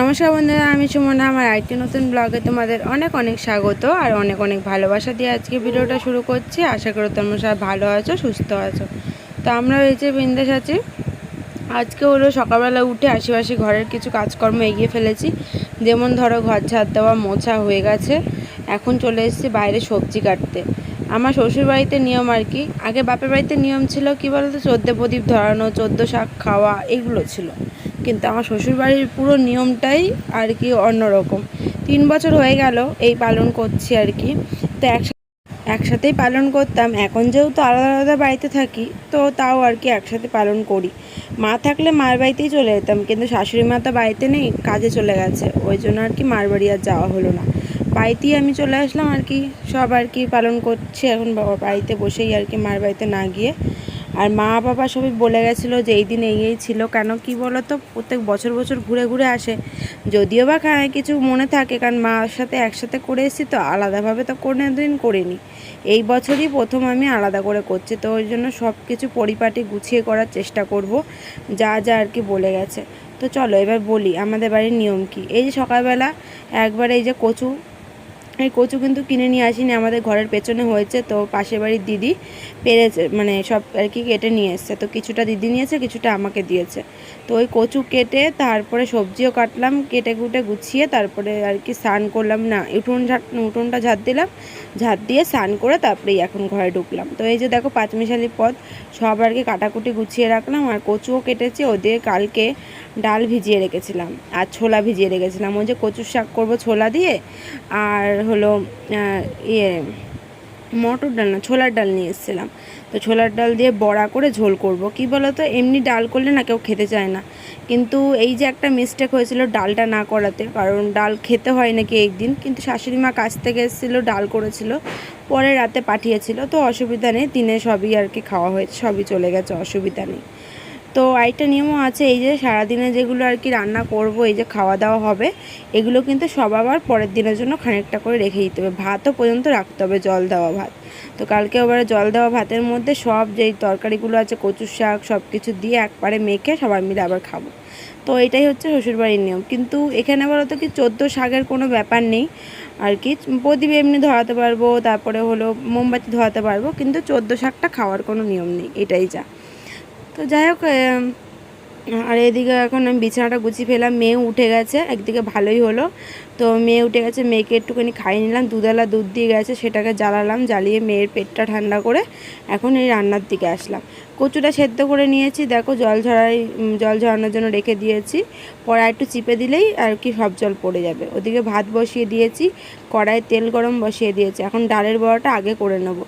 নমস্কার বন্ধুরা, আমি সুমনা। আমার আরেকটি নতুন ব্লগে তোমাদের অনেক অনেক স্বাগত আর অনেক অনেক ভালোবাসা দিয়ে আজকে ভিডিওটা শুরু করছি। আশা করি তোমরা সবাই ভালো আছো, সুস্থ আছো। তো আমরা রয়েছে বিন্দেশ আছি, আজকে হলো সকালবেলা উঠে আশেপাশে ঘরের কিছু কাজকর্ম এগিয়ে ফেলেছি। যেমন ধরো ঘর ঝাড় দেওয়া, মোছা হয়ে গেছে। এখন চলে এসেছি বাইরে সবজি কাটতে। আমার শ্বশুর বাড়িতে নিয়ম আর কি, আগে বাপের বাড়িতে নিয়ম ছিল কি বলতো, চোদ্দ প্রদীপ ধরানো, চোদ্দ শাক খাওয়া, এগুলো ছিল। কিন্তু আমার শ্বশুরবাড়ির পুরো নিয়মটাই আর কি অন্যরকম। তিন বছর হয়ে গেল এই পালন করছি আর কি। তো একসাথে একসাথেই পালন করতাম। এখন যেহেতু আলাদা আলাদা বাড়িতে থাকি, তো তাও আর কি একসাথে পালন করি। মা থাকলে মার বাড়িতেই চলে যেতাম, কিন্তু শাশুড়ি মা তো বাড়িতে নেই, কাজে চলে গেছে। ওই জন্য আর কি মার বাড়ি আর যাওয়া হলো না। বাড়িতেই আমি চলে আসলাম আর কি। সব আর কি পালন করছি। এখন বাবা বাড়িতে বসেই আর কি মার বাড়িতে না গিয়ে আর মা বাবা সবই বলে গেছিল যে এই দিন এই ছিল। কেন কি বলো তো প্রত্যেক বছর বছর ঘুরে ঘুরে আসে। যদিও বা কিছু মনে থাকে, কারণ মার সাথে একসাথে করে এসেছি তো আলাদাভাবে তো কোনো দিন করিনি। এই বছরই প্রথম আমি আলাদা করে করছি, তো ওই জন্য সব কিছু পরিপাটি গুছিয়ে করার চেষ্টা করব, যা যা আর কি বলে গেছে। তো চলো এবার বলি, আমাদের বাড়ির নিয়ম কি? এই যে সকালবেলা একবার এই যে কচু এই কচু কিন্তু কিনে নিয়ে আসিনি, আমাদের ঘরের পেছনে হয়েছে, তো পাশের বাড়ির দিদি পেরেছে মানে সব আর কি কেটে নিয়ে এসছে। তো কিছুটা দিদি নিয়েছে, কিছুটা আমাকে দিয়েছে। তো ওই কচু কেটে তারপরে সবজিও কাটলাম, কেটে কুটে গুছিয়ে তারপরে আর কি স্নান করলাম, না, উঠোন ঝাট উঠোনটা ঝাঁট দিলাম ঝাঁট দিয়ে স্নান করে তারপরেই এখন ঘরে ঢুকলাম। তো এই যে দেখো পাঁচমিশালি পথ, সব আর কি কাটাকুটি গুছিয়ে রাখলাম, আর কচুও কেটেছি, ওদের কালকে ডাল ভিজিয়ে রেখেছিলাম আর ছোলা ভিজিয়ে রেখেছিলাম। ওই যে কচুর শাক করব ছোলা দিয়ে আর হলো ইয়ে মটর ডাল না, ছোলার ডাল নিয়ে এসেছিলাম। তো ছোলার ডাল দিয়ে বড়া করে ঝোল করব। কি বলো তো এমনি ডাল করলে না কেউ খেতে চায় না। কিন্তু এই যে একটা মিস্টেক হয়েছিল ডালটা না করাতে, কারণ ডাল খেতে হয় নাকি একদিন, কিন্তু শাশুড়ি মা কাছ থেকে এসেছিল, ডাল করেছিল, পরে রাতে পাঠিয়েছিল। তো অসুবিধা নেই, দিনে সবই আর কি খাওয়া হয়েছে সবই চলে গেছে, অসুবিধা নেই। তো আরেকটা নিয়মও আছে, এই যে সারাদিনে যেগুলো আর কি রান্না করব, এই যে খাওয়া দাওয়া হবে, এগুলো কিন্তু সব আবার পরের দিনের জন্য খানিকটা করে রেখে দিতে হবে। ভাতও পর্যন্ত রাখতে হবে, জল দেওয়া ভাত। তো কালকে এবারে জল দেওয়া ভাতের মধ্যে সব যেই তরকারিগুলো আছে, কচুর শাক সব কিছু দিয়ে একবারে মেখে সবাই মিলে আবার খাব। তো এটাই হচ্ছে শ্বশুরবাড়ির নিয়ম। কিন্তু এখানে বলো তো কি, চোদ্দ শাকের কোনো ব্যাপার নেই, আর কি, প্রদীপ এমনি ধরাতে পারব, তারপরে হলো মোমবাতি ধরাতে পারব, কিন্তু চোদ্দ শাকটা খাওয়ার কোনো নিয়ম নেই, এটাই যা। তো যাই হোক আর এদিকে এখন আমি বিছানাটা গুছিয়ে ফেলাম মেয়ে উঠে গেছে, একদিকে ভালোই হলো। তো মেয়ে উঠে গেছে, মেয়েকে একটুখানি খাইয়ে নিলাম দুধওয়ালা দুধ দিয়ে গেছে, সেটাকে জ্বালালাম, জ্বালিয়ে মেয়ের পেটটা ঠান্ডা করে এখন এই রান্নার দিকে আসলাম। কচুটা সেদ্ধ করে নিয়েছি, দেখো জল ঝরাই জল ঝরানোর জন্য রেখে দিয়েছি। পরে একটু চিপে দিলেই আর কি সব জল পড়ে যাবে। ওদিকে ভাত বসিয়ে দিয়েছি, কড়াইয়ে তেল গরম বসিয়ে দিয়েছি। এখন ডালের বড়াটা আগে করে নেব।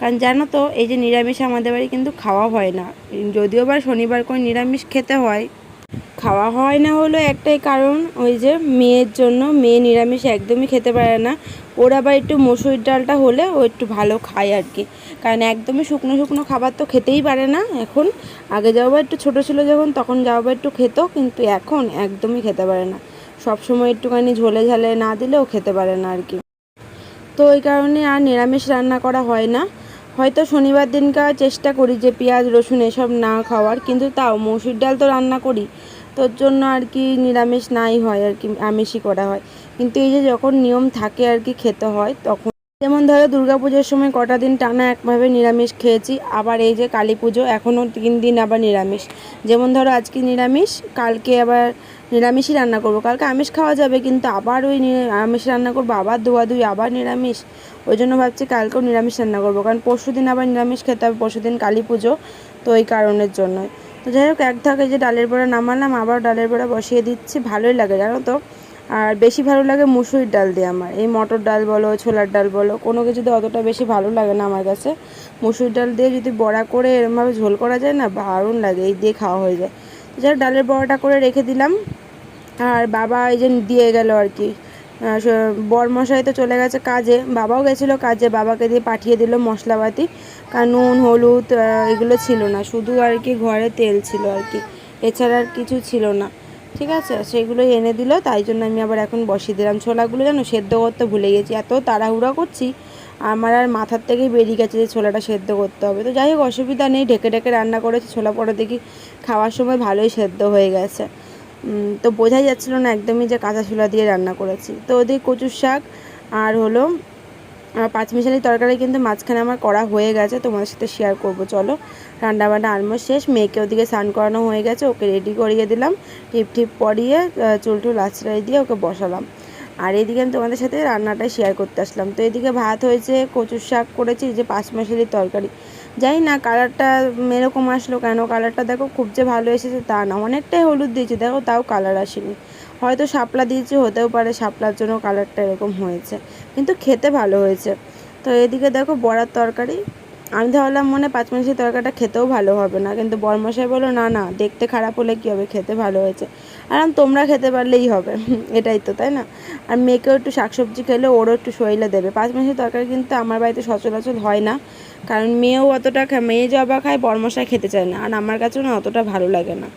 কারণ জানো তো, এই যে নিরামিষ আমাদের বাড়ি কিন্তু খাওয়া হয় না। যদিও বা শনিবার করে নিরামিষ খেতে হয়, খাওয়া হয় না হলো একটাই কারণ, ওই যে মেয়ের জন্য, মেয়ে নিরামিষ একদমই খেতে পারে না। ওরা আবার একটু মসুর ডালটা হলে ও একটু ভালো খায় আর কি। কারণ একদমই শুকনো শুকনো খাবার তো খেতেই পারে না এখন। আগে যাও বা একটু ছোটো ছিল যখন, তখন যাও বা একটু খেত, কিন্তু এখন একদমই খেতে পারে না। সব সময় একটুখানি ঝোলে ঝালে না দিলেও খেতে পারে না আর কি। তো ওই কারণে আর নিরামিষ রান্না করা হয় না। হয়তো শনিবার দিনকার চেষ্টা করি যে পেঁয়াজ, রসুন এসব না খাওয়ার, কিন্তু তাও মসুর ডাল তো রান্না করি। তোর জন্য আর কি নিরামিষ নাই হয়, আর কি আমিষই করা হয়। কিন্তু এই যে যখন নিয়ম থাকে আর কি খেতে হয়, তখন যেমন ধরো দুর্গাপুজোর সময় কটা দিন টানা একভাবে নিরামিষ খেয়েছি, আবার এই যে কালী পুজো এখনও তিন দিন আবার নিরামিষ। যেমন ধরো আজকে নিরামিষ, কালকে আবার নিরামিষই রান্না করব। কালকে আমিষ খাওয়া যাবে কিন্তু আবার ওই আমিষ রান্না করব আবার ধোয়া ধুই আবার নিরামিষ। ওই জন্য ভাবছি কালকেও নিরামিষ রান্না করব কারণ পরশু দিন আবার নিরামিষ খেতে হবে পরশু দিন কালী পুজো তো এই কারণের জন্যই তো যাই হোক এক থাকে যে ডালের বড়া নামালাম আবার ডালের বড়া বসিয়ে দিচ্ছি ভালোই লাগে জানো তো। আর বেশি ভালো লাগে মুসুরির ডাল দিয়ে আমার। এই মটর ডাল বলো ছোলার ডাল বলো কোনো কিছুতে অতটা বেশি ভালো লাগে না আমার কাছে। মুসুর ডাল দিয়ে যদি বড়া করে এরমভাবে ঝোল করা যায় না দারুণ লাগে এই দিয়ে খাওয়া হয়ে যায়। হোক, ডালের বড়াটা করে রেখে দিলাম। আর বাবা এই যে দিয়ে গেল আর কি। বরমশাই তো চলে গেছে কাজে, বাবাও গেছিল কাজে, বাবাকে দিয়ে পাঠিয়ে দিল মশলাপাতি। নুন, হলুদ এগুলো ছিল না, শুধু আর কি ঘরে তেল ছিল আর কি, এছাড়া আর কিছু ছিল না। ঠিক আছে? সেগুলো এনে দিল, তাই জন্য আমি আবার এখন বসিয়ে দিলাম। ছোলাগুলো জানো সেদ্ধ করতে ভুলে গেছি, এত তাড়াহুড়া করছি, আমার আর মাথার থেকেই বেরিয়ে গেছে যে ছোলাটা সেদ্ধ করতে হবে। তো যাই হোক, অসুবিধা নেই, ঢেকে ঢেকে রান্না করেছি, ছোলা পরে দেখি খাওয়ার সময় ভালোই সেদ্ধ হয়ে গেছে। তো বোঝাই যাচ্ছিল না একদমই যে কাঁচা ছোলা দিয়ে রান্না করেছি। তো ওদিকে কচুর শাক আর হলো পাঁচমিশালি তরকারি কিন্তু মাঝখানে আমার করা হয়ে গেছে, তোমাদের সাথে শেয়ার করব, চলো। রান্না বান্না অলমোস্ট শেষ, মেয়েকে ওদিকে স্নান করানো হয়ে গেছে, ওকে রেডি করিয়ে দিলাম, টিপ টিপ পরিয়ে চুল টুল আছড়াই দিয়ে ওকে বসালাম। আর এদিকে আমি তোমাদের সাথে রান্নাটা শেয়ার করতে আসলাম। তো এদিকে ভাত হয়েছে, কচুর শাক করেছি যে পাঁচমাশালি তরকারি। জানি না কালারটা এরকম আসলো কেন? কালারটা দেখো খুব যে ভালো এসেছে তা না। অনেকটাই হলুদ দিয়েছি, দেখো তাও কালার আসেনি। হয়তো শাপলা দিয়েছি, হতেও পারে শাপলার জন্য কালারটা এরকম হয়েছে। কিন্তু খেতে ভালো হয়েছে। তো এদিকে দেখো বড়ার তরকারি। আমি ভাবলাম মনে পাঁচ মাসের তরকারিটা খেতেও ভালো হবে না। কিন্তু বরমশাই বলো না না, দেখতে খারাপ হলে কী হবে? খেতে ভালো হয়েছে। আর তোমরা খেতে পারলেই হবে। এটাই তো, তাই না? আর মেয়েকেও একটু শাকসবজি খেলে ওরও একটু শরীরে দেবে। পাঁচ মাসের তরকারি কিন্তু আমার বাড়িতে সচরাচর হয় না। কারণ মেয়েও অতটা মেয়ে জবা খায় বরমশাই খেতে চায় না। আর আমার কাছেও না অতটা ভালো লাগে না।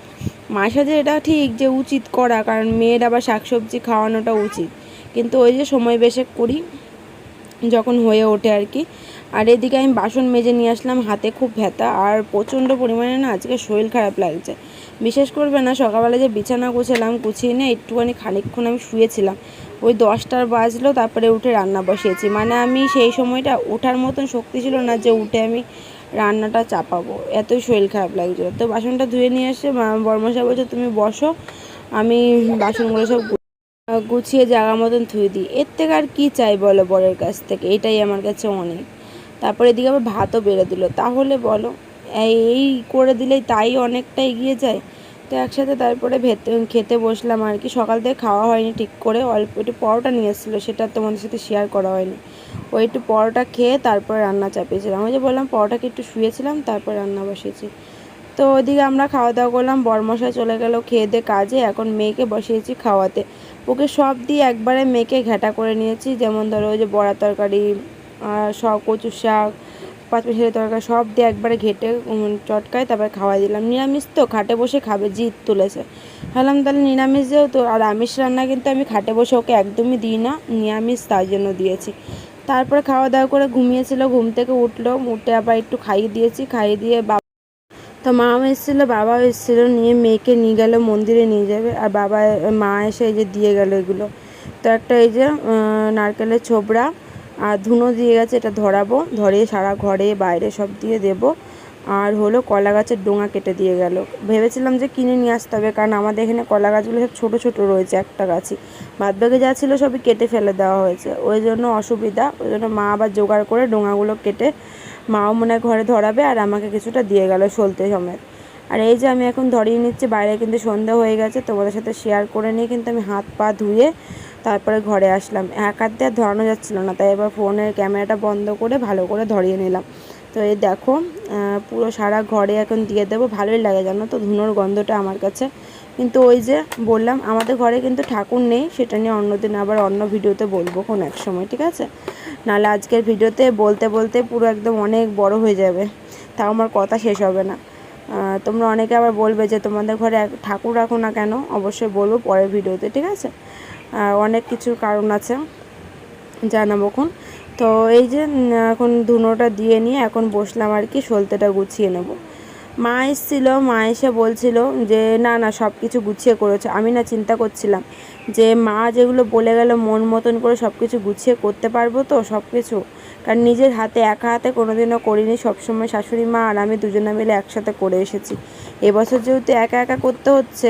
মায়ের সাথে এটা ঠিক যে উচিত করা, কারণ মেয়ের আবার শাকসবজি খাওয়ানোটা উচিত। কিন্তু ওই যে সময় বেশে করি, যখন হয়ে ওঠে আর কি। আর এদিকে আমি বাসন মেজে নিয়ে আসলাম, হাতে খুব ব্যথা। আর প্রচণ্ড পরিমাণে না আজকে শরীর খারাপ লাগছে। বিশেষ করবে না, সকালবেলা যে বিছানা গুছালাম, গুছিয়ে নিয়ে একটুখানি খানিকক্ষণ আমি শুয়েছিলাম। ওই দশটার বাজলো, তারপরে উঠে রান্না বসিয়েছি। মানে আমি সেই সময়টা ওঠার মতন শক্তি ছিল না যে উঠে আমি রান্নাটা চাপাবো। এতই শরীর খারাপ লাগছিল। তো বাসনটা ধুয়ে নিয়ে এসে বর্মশা বলছে, তুমি বসো, আমি বাসনগুলো সব গুছিয়ে জায়গা মতন ধুয়ে দিই। এর থেকে আর কী চাই বলো বরের কাছ থেকে? এটাই আমার কাছে অনেক। তারপরে এদিকে আবার ভাতও বেড়ে দিল। তাহলে বলো এই করে দিলেই তাই অনেকটা এগিয়ে যায়? তো একসাথে তারপরে ভেতে, খেতে বসলাম আর কি। সকাল থেকে খাওয়া হয়নি ঠিক করে, অল্প একটু পরোটা নিয়ে এসেছিল, সেটা তোমাদের সাথে শেয়ার করা হয়নি। ওই একটু পরোটা খেয়ে তারপরে রান্না চাপিয়েছিলাম। ওই যে বললাম, পরোটাকে একটু শুয়েছিলাম, তারপর রান্না বসিয়েছি। তো ওদিকে আমরা খাওয়া দাওয়া করলাম, বরমশাই চলে গেল খেয়ে দিয়ে কাজে, এখন মেয়েকে বসিয়েছি খাওয়াতে। ওকে সব দিয়ে একবারে মেয়েকে ঘেটা করে নিয়েছি, যেমন ধরো ওই যে বড়া তরকারি আর সব কচুর শাক পাঁচমিশালি তরকারি সব দিয়ে একবারে ঘেটে চটকায় তারপরে খাওয়াই দিলাম। নিরামিষ তো, খাটে বসে খাবে, জিদ তুলেছে। ভাবলাম তাহলে নিরামিষ যেহেতু আর আমিষ রান্না কিন্তু আমি খাটে বসে ওকে একদমই দিই না, নিরামিষ তার জন্য দিয়েছি। তারপরে খাওয়া দাওয়া করে ঘুমিয়েছিল, ঘুম থেকে উঠল, উঠে আবার একটু খাইয়ে দিয়েছি, খাইয়ে দিয়ে বাবা তো মাও এসেছিল, বাবাও এসেছিল, নিয়ে মেয়েকে নিয়ে গেল, মন্দিরে নিয়ে যাবে। আর বাবা, মা এসে এই যে দিয়ে গেল এগুলো। তো একটা এই যে নারকেলের ছোবড়া আর ধুনো দিয়ে গেছে, এটা ধরাবো। ধরে সারা ঘরে, বাইরে সব দিয়ে দেব। আর হলো কলা গাছের ডোঙা কেটে দিয়ে গেল। ভেবেছিলাম যে কিনে নিয়ে আসতে হবে, কারণ আমাদের এখানে কলা গাছগুলো সব ছোটো ছোটো রয়েছে একটা গাছই। বাদবাকি যা ছিল সবই কেটে ফেলে দেওয়া হয়েছে। ওই জন্য অসুবিধা, ওই জন্য মা আবার জোগাড় করে ডোঙাগুলো কেটে মাও মনে ঘরে ধরাবে আর আমাকে কিছুটা দিয়ে গেল সলতে সমেত। আর এই যে আমি এখন ধরিয়ে নিচ্ছি, বাইরে কিন্তু সন্ধ্যা হয়ে গেছে, তোমাদের সাথে শেয়ার করে নিয়ে কিন্তু আমি হাত পা ধুয়ে তারপরে ঘরে আসলাম। এক হাত দিয়ে ধরানো যাচ্ছিল না, তাই এবার ফোনের ক্যামেরাটা বন্ধ করে ভালো করে ধরিয়ে নিলাম। তো এই দেখো পুরো সারা ঘরে এখন দিয়ে দেবো, ভালোই লাগে জানো তো, ধুনোর গন্ধটা আমার কাছে। কিন্তু ওই যে বললাম, আমাদের ঘরে কিন্তু ঠাকুর নেই, সেটা নিয়ে অন্যদিন আবার অন্য ভিডিওতে বলব কোনো এক সময়, ঠিক আছে? নাহলে আজকের ভিডিওতে বলতে বলতে পুরো একদম অনেক বড় হয়ে যাবে, তাও আমার কথা শেষ হবে না। তোমরা অনেকে আবার বলবে যে তোমাদের ঘরে ঠাকুর রাখো না কেন? অবশ্যই বলব পরের ভিডিওতে, ঠিক আছে? অনেক কিছুর কারণ আছে, জানাব এখন। তো এই যে এখন ধুনোটা দিয়ে নিয়ে এখন বসলাম আর কি, সলতেটা গুছিয়ে নেব। মা এসেছিল, মা এসে বলছিল যে, না না সব কিছু গুছিয়ে করেছ। আমি না চিন্তা করছিলাম যে, মা যেগুলো বলে গেল, মন মতন করে সব কিছু গুছিয়ে করতে পারব তো সব কিছু কারণ নিজের হাতে, একা হাতে কোনোদিনও করিনি, সবসময় শাশুড়ি মা আর আমি দুজনে মিলে একসাথে করে এসেছি। এবছর যেহেতু একা একা করতে হচ্ছে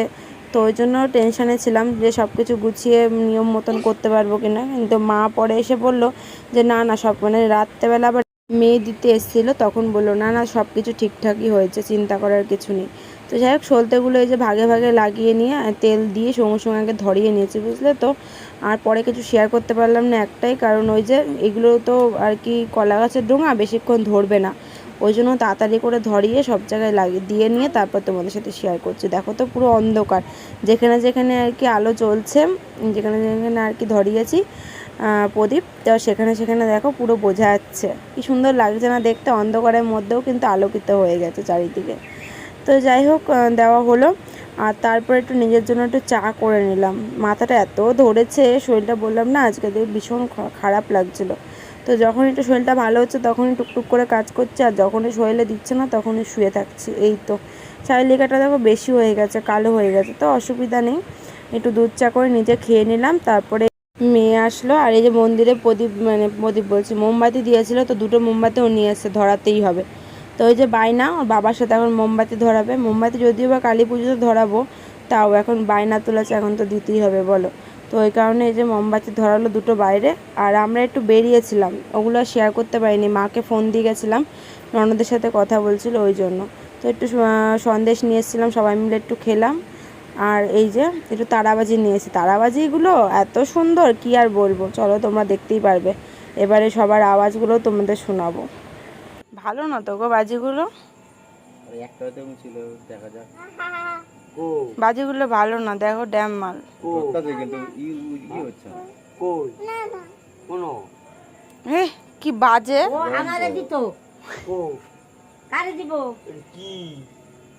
তো ওই জন্য টেনশানে ছিলাম যে সব কিছু গুছিয়ে নিয়ম মতন করতে পারব কিনা। কিন্তু মা পরে এসে বলল যে, না না, সব মানে রাত্রেবেলা আবার মেয়ে দিতে এসেছিল, তখন বলল, না না সব কিছু ঠিকঠাকই হয়েছে, চিন্তা করার কিছু নেই। তো যাই হোক, সলতেগুলো এই যে ভাগে ভাগে লাগিয়ে নিয়ে তেল দিয়ে সঙ্গে সঙ্গে আগে ধরিয়ে নিয়েছি, বুঝলে তো। আর পরে কিছু শেয়ার করতে পারলাম না একটাই, কারণ ওই যে এগুলো তো আর কি কলা গাছের ডোঙা, বেশিক্ষণ ধরবে না। ওই জন্য তাড়াতাড়ি করে ধরিয়ে সব জায়গায় লাগিয়ে, দিয়ে নিয়ে তারপর তোমাদের সাথে শেয়ার করছি। দেখো তো পুরো অন্ধকার। যেখানে যেখানে আর কি আলো জ্বলছে, যেখানে যেখানে আর কি ধরিয়েছি প্রদীপ, তো সেখানে সেখানে দেখো পুরো বোঝা যাচ্ছে। কি সুন্দর লাগছে না দেখতে, অন্ধকারের মধ্যেও কিন্তু আলোকিত হয়ে গেছে চারিদিকে। তো যাই হোক দেওয়া হলো। আর তারপরে একটু নিজের জন্য একটু চা করে নিলাম। মাথাটা এত ধরেছে, শরীরটা বললাম না, আজকে দেখে ভীষণ খারাপ লাগছিল। তো যখন একটু শরীরটা ভালো হচ্ছে, তখনই টুকটুক করে কাজ করছে, আর যখনই শরীরে দিচ্ছে না, তখনই শুয়ে থাকছি। এই তো। চারিলিকাটা দেখো বেশি হয়ে গেছে, কালো হয়ে গেছে, তো অসুবিধা নেই। একটু দুধ চা করে নিজে খেয়ে নিলাম, তারপরে মেয়ে আসলো, আর এই যে মন্দিরে প্রদীপ মানে প্রদীপ বলছি, মোমবাতি দিয়েছিল, তো দুটো মোমবাতি ও নিয়ে এসছে, ধরাতেই হবে। তো ওই যে বায়না, ওর বাবার সাথে এখন মোমবাতি ধরাবে। মোমবাতি যদিও বা কালী পুজোতে ধরাবো, তাও এখন বায়না তুলেছে, এখন তো দিতেই হবে, বলো। তো ওই কারণে এই যে মোমবাতি ধরালো দুটো বাইরে, আর আমরা একটু বেরিয়েছিলাম। ওগুলো শেয়ার করতে পারিনি। মাকে ফোন দিয়ে গেছিলাম। ননদের সাথে কথা বলছিল ওই জন্য। তো একটু সন্দেশ নিয়ে এসেছিলাম, সবাই মিলে একটু খেলাম। আর এই যে একটু তারাবাজি নিয়েছি তারাবাজিগুলো এত সুন্দর, কি আর বলব? চলো তোমরা দেখতেই পারবে। এবারে সবার আওয়াজগুলো তোমাদের শোনাবো। ভালো না তো গো বাজিগুলো? ছিল, দেখা যাক। বাজিগুলো ভালো না দেখো ড্যাম মাল। হে কি বাজে?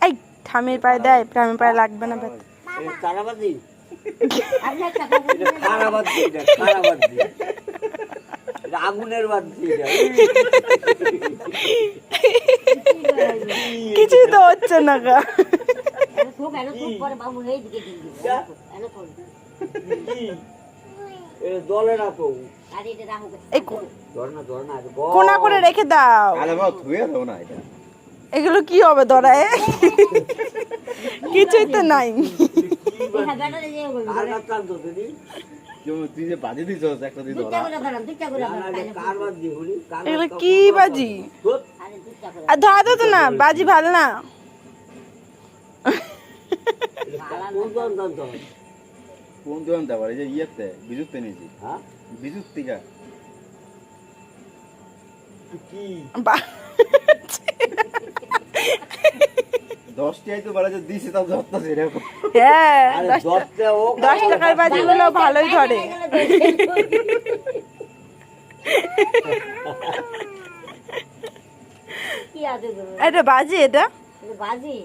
এই ঠামির পায়ে দেয় ঠামির পায়ে লাগবে না আগুনের কিছুই তো হচ্ছে না গা। এনে খুব করে বাবু এই দিকে দিন এনে কোন দলে রাখো আরে এটা রাখো এই কো- ধর না ধর না এটা কোনা করে রেখে দাও। আরে বাবা ধুয়ে দাও না এটা। এগুলো কি হবে ধরায় কিছুই তো নাই। হ্যাঁ এগুলো কি বাজি? আরে ধরা তো না বাজি ভালো না? কোন দোকান দেওয়া এই যে ইয়েতে নিয়েছি। হ্যাঁ? বিজুত থেকে কি? বা- দশটি আইতো বলে যে দিছি তাও যত্ন সেরকম হ্যাঁ আরে দশ- দশটা ও দশ টাকার বাজিগুলো ভালোই ধরে। কি আছে গো এটা বাজি এটা? এটা বাজি?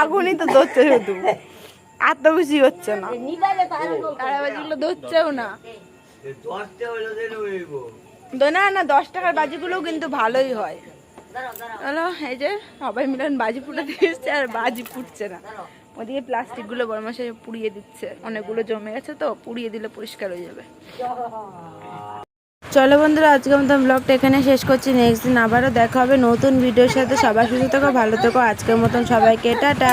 আগুনই তো ধরছে শুধু আর তো বেশি হচ্ছে না। বাজিগুলো ধরছেও না। না না দশ টাকার বাজিগুলোও কিন্তু ভালোই হয়। হলো এই যে সবাই মিলে বাজি ফুটাতে এসছে আর বাজি ফুটছে না। ওদিকে প্লাস্টিকগুলো বরমাসে পুড়িয়ে দিচ্ছে। অনেকগুলো জমে গেছে তো পুড়িয়ে দিলে পরিষ্কার হয়ে যাবে। চলো বন্ধুরা আজকে মতো ব্লগটা এখানে শেষ করছি। নেক্সট দিন আবারও দেখা হবে নতুন ভিডিওর সাথে। সবাই সুস্থ থাকো ভালো থেকো। আজকের মতন সবাইকে টাটা।